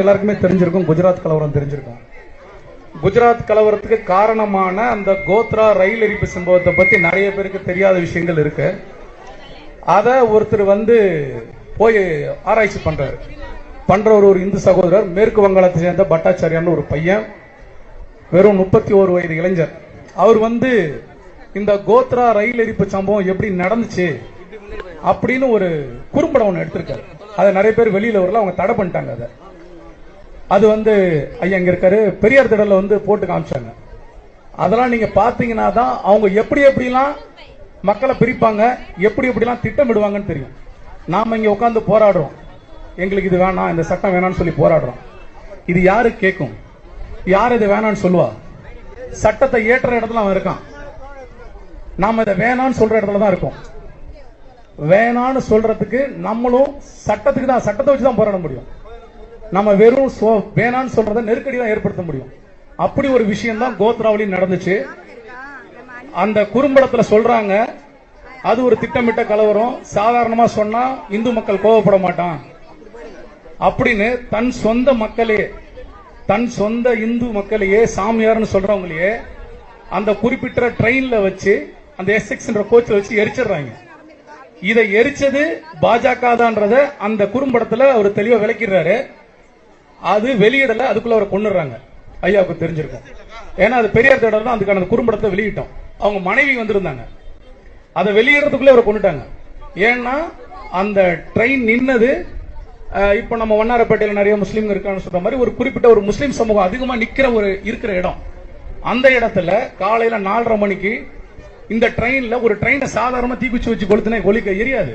எல்லாருக்குமே தெரிஞ்சிருக்கும் குஜராத் கலவரம் தெரிஞ்சிருக்கும். குஜராத் கலவரத்துக்கு காரணமான அந்த கோத்ரா ரயில் எரிப்பு சம்பவத்தை பத்தி நிறைய பேருக்கு தெரியாத விஷயங்கள் இருக்கு. அத ஒருத்தர் வந்து போய் ஆராய்ச்சி பண்றாரு. பண்றவர் ஒரு இந்து சகோதரர் மேற்கு வங்காளத்தை சேர்ந்த பட்டாச்சாரியான்னு ஒரு பையன் வெறும் முப்பத்தி ஓரு வயது இளைஞர். அவர் வந்து இந்த கோத்ரா ரயில் எரிப்பு சம்பவம் எப்படி நடந்துச்சு அப்படின்னு ஒரு குறும்படம் ஒன்று எடுத்திருக்காரு. அதை நிறைய பேர் வெளியில வரல அவங்க தடை பண்ணிட்டாங்க அதை. அது வந்து ஐயா இங்க இருக்காரு பெரியார் திடல்ல வந்து போட்டு காமிச்சாங்க. அதெல்லாம் நீங்க பாத்தீங்கன்னா தான் அவங்க எப்படி எப்படிலாம் மக்களை பிரிப்பாங்க எப்படி எப்படிலாம் திட்டமிடுவாங்கன்னு தெரியும். நாம இங்க உட்காந்து போராடுறோம். எங்களுக்கு இது வேணாம் இந்த சட்டம் வேணாம்னு சொல்லி போராடுறோம். இது யாரு கேட்கும் யார் இது வேணாம்னு சொல்லுவா? சட்டத்தை ஏற்ற இடத்துல அவன் இருக்கான். நாம இதை வேணாம்னு சொல்ற இடத்துல தான் இருக்கோம். வேணான்னு சொல்றதுக்கு நம்மளும் சட்டத்துக்கு தான் சட்டத்தை வச்சு தான் போராட முடியும். நம்ம வெறும் சோ- வேணான்னு சொல்றத நெருக்கடி தான் ஏற்படுத்த முடியும். அப்படி ஒரு விஷயம் தான் கோத்ராவிலையும் நடந்துச்சு. அந்த குறும்படத்துல சொல்றாங்க அது ஒரு திட்டமிட்ட கலவரம். சாதாரணமா சொன்னா இந்து மக்கள் கோவப்பட மாட்டான். அப்படின்னு தன் சொந்த மக்களே தன் சொந்த இந்து மக்களையே சாமியார்னு சொல்றவங்களையே அந்த குறிப்பிட்ட ட்ரெயின்ல வச்சு அந்த எஸ்எக்ஸ் கோச்சில் வச்சு எரிச்சிடுறாங்க. இதை எரிச்சது பாஜக தான்றத அந்த குறும்படத்துல அவர் தெளிவா விளக்கிடுறாரு. அது வெளியிடல அதுக்குள்ள அவரை கொண்டுறாங்க ஐயாவுக்கு தெரிஞ்சிருக்கும். ஏன்னா அது பெரியார் தேடல் அதுக்கான குறும்படத்தை வெளியிட்டோம். அவங்க மனைவி வந்திருந்தாங்க. அதை வெளியிடறதுக்குள்ளே அவரை கொண்டுட்டாங்க ஏன்னா அந்த ட்ரெயின் நின்னது இப்போ நம்ம வண்ணாரப்பேட்டையில் நிறைய முஸ்லீம் இருக்கான்னு சொல்ற மாதிரி ஒரு குறிப்பிட்ட ஒரு முஸ்லீம் சமூகம் அதிகமாக நிற்கிற ஒரு இருக்கிற இடம். அந்த இடத்துல காலையில் நாலரை மணிக்கு இந்த ட்ரெயினில் ஒரு ட்ரெயினை சாதாரணமாக தீக்குச்சி வச்சு கொளுத்துனே கொலிக்க எரியாது.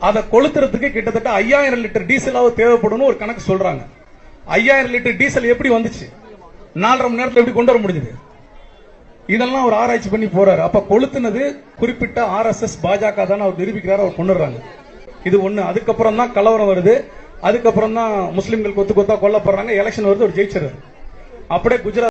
அதை கொளுத்துறதுக்கு கிட்டத்தட்ட ஐயாயிரம் லிட்டர் டீசலாவது தேவைப்படும் ஒரு கணக்கு சொல்றாங்க. ஐயாயிரம் லிட்டர் டீசல் எப்படி வந்துச்சு? நாலரை மணி நேரத்துல எப்படி கொண்டு வர முடிஞ்சது? இதெல்லாம் அவர் ஆராய்ச்சி பண்ணி போறாரு. அப்ப கொளுத்துனது குறிப்பிட்ட ஆர்எஸ்எஸ் பாஜக தான் அவர் நிரூபிக்கிறாரு அவர் கொண்டுறாங்க இது ஒண்ணு. அதுக்கப்புறம் தான் கலவரம் வருது. அதுக்கப்புறம் தான் முஸ்லிம்கள் கொத்து கொத்தா கொல்லப்படுறாங்க. எலெக்ஷன் வருது ஒரு ஜெயிச்சிருக்காரு அப்படியே குஜராத்